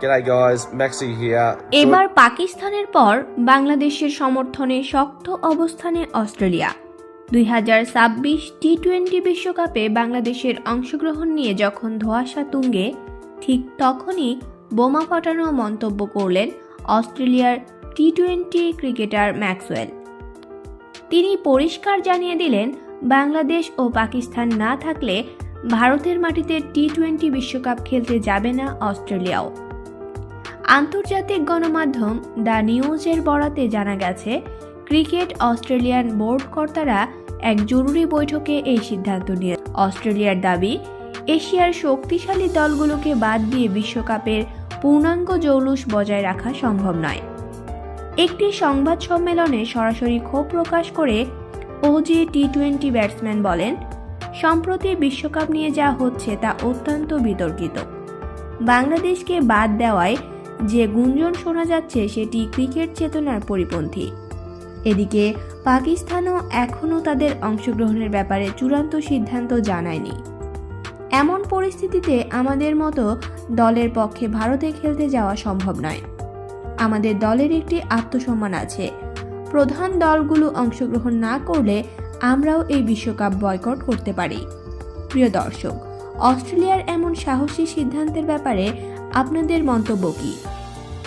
G'day guys, Maxi here. এবার পাকিস্তানের পর বাংলাদেশের সমর্থনে শক্ত অবস্থানে অস্ট্রেলিয়া। দুই হাজার ছাব্বিশ টি টোয়েন্টি বিশ্বকাপে বাংলাদেশের অংশগ্রহণ নিয়ে যখন ধোঁয়াশা তুঙ্গে ঠিক তখনই বোমা ফাটানো মন্তব্য করলেন অস্ট্রেলিয়ার টি টোয়েন্টি ক্রিকেটার ম্যাক্সওয়েল। তিনি পরিষ্কার জানিয়ে দিলেন বাংলাদেশ ও পাকিস্তান না থাকলে ভারতের মাটিতে টি টোয়েন্টি বিশ্বকাপ খেলতে যাবে না অস্ট্রেলিয়াও। আন্তর্জাতিক গণমাধ্যম দ্য নিউজের বরাতে জানা গেছে, ক্রিকেট অস্ট্রেলিয়ান বোর্ড কর্তারা এক জরুরি বৈঠকে এই সিদ্ধান্ত নিয়ে অস্ট্রেলিয়ার দাবি, এশিয়ার শক্তিশালী দলগুলোকে বাদ দিয়ে বিশ্বকাপের পূর্ণাঙ্গ জৌলুস বজায় রাখা সম্ভব নয়। একটি সংবাদ সম্মেলনে সরাসরি ক্ষোভ প্রকাশ করে ওজি টি টোয়েন্টি ব্যাটসম্যান বলেন, সম্প্রতি বিশ্বকাপ নিয়ে যা হচ্ছে তা অত্যন্ত বিতর্কিত। বাংলাদেশকে বাদ দেওয়ায় যে গুঞ্জন শোনা যাচ্ছে সেটি ক্রিকেট চেতনার পরিপন্থী। এদিকে পাকিস্তানও এখনও তাদের অংশগ্রহণের ব্যাপারে চূড়ান্ত সিদ্ধান্ত জানায়নি। এমন পরিস্থিতিতে আমাদের মতো দলের পক্ষে ভারতে খেলতে যাওয়া সম্ভব নয়। আমাদের দলের একটি আত্মসম্মান আছে। প্রধান দলগুলো অংশগ্রহণ না করলে আমরাও এই বিশ্বকাপ বয়কট করতে পারি। প্রিয় দর্শক, অস্ট্রেলিয়ার এমন সাহসী সিদ্ধান্তের ব্যাপারে আপনাদের মন্তব্য কি?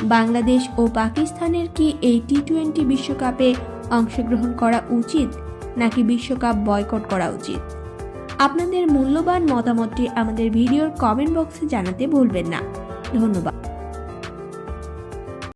বাংলাদেশ ও পাকিস্তানের কি এই টি টোয়েন্টি বিশ্বকাপে অংশগ্রহণ করা উচিত, নাকি বিশ্বকাপ বয়কট করা উচিত? আপনাদের মূল্যবান মতামতটি আমাদের ভিডিওর কমেন্ট বক্সে জানাতে ভুলবেন না। ধন্যবাদ।